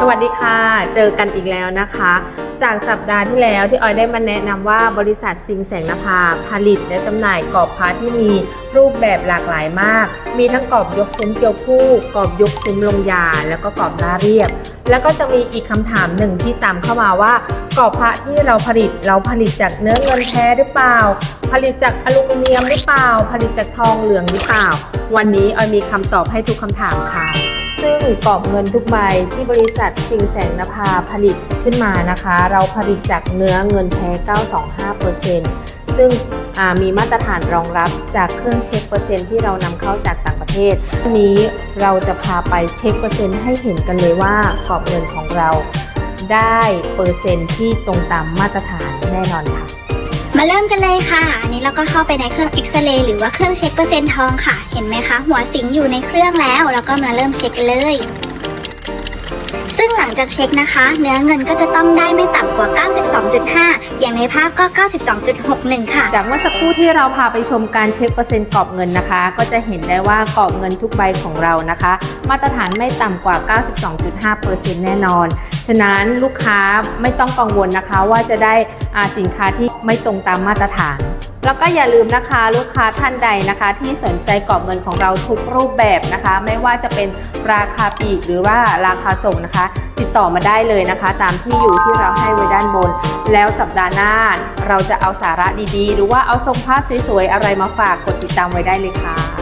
สวัสดีค่ะ เจอกันอีกแล้วนะคะ จากสัปดาห์ที่แล้วที่ออยได้มาแนะนำว่าบริษัทซิงแสงนภาผลิตและจำหน่ายกรอบพระที่มีรูปแบบหลากหลายมาก มีทั้งกรอบยกซุ้มเกี่ยวคู่ กรอบยกซุ้มลงยา แล้วก็กรอบหน้าเรียบ แล้วก็จะมีอีกคำถามหนึ่งที่ตามเข้ามาว่ากรอบพระที่เราผลิตเราผลิตจากเนื้อเงินแท้หรือเปล่า ผลิตจากอลูมิเนียมหรือเปล่า ผลิตจากทองเหลืองหรือเปล่า วันนี้ออยมีคำตอบให้ทุกคำถามค่ะ ซึ่งกรอบเงินทุกใบที่บริษัทสิงแสงนภาผลิตขึ้นมานะคะ เราผลิตจากเนื้อเงินแท้ 925%ซึ่งอ่ามีมาตรฐานรองรับจากเครื่องเช็คเปอร์เซ็นต์ที่เรานำเข้าจากต่างประเทศวันนี้เราจะพาไปเช็คเปอร์เซ็นต์ให้เห็นกันเลยว่ากรอบเงินของเราได้เปอร์เซ็นต์ที่ตรงตามมาตรฐานแน่นอนค่ะ เริ่มกันเลยค่ะ อันนี้เราก็เข้าไปในเครื่องเอ็กซเรย์หรือว่าเครื่องเช็คเปอร์เซ็นต์ทองค่ะ เห็นไหมคะ หัวสิงอยู่ในเครื่องแล้วเราก็มาเริ่มเช็คกันเลย งหลังจากเช็คนะคะ เนื้อเงินก็จะต้องได้ไม่ต่ำกว่า 92.5 อย่างในภาพก็ 92.61 ค่ะ จากเมื่อสักครู่ที่เราพาไปชมการเช็คเปอร์เซ็นต์กรอบเงินนะคะ ก็จะเห็นได้ว่ากรอบเงินทุกใบของเรานะคะ มาตรฐานไม่ต่ำกว่า 92.5%แน่นอน ฉะนั้นลูกค้าไม่ต้องกังวลนะคะว่าจะได้สินค้าที่ไม่ตรงตามมาตรฐาน แล้วก็อย่าลืมนะคะลูกค้าท่านใดนะคะ ที่สนใจกรอบเงินของเราทุกรูปแบบนะคะ ไม่ว่าจะเป็นราคาปีกหรือว่าราคาส่งนะคะ ติดต่อมาได้เลยนะคะ ตามที่อยู่ที่เราให้ไว้ด้านบน แล้วสัปดาห์หน้า เราจะเอาสาระดีๆ หรือว่าเอาทรงผ้าสวยๆอะไรมาฝากกดติดตามไว้ได้เลยค่ะ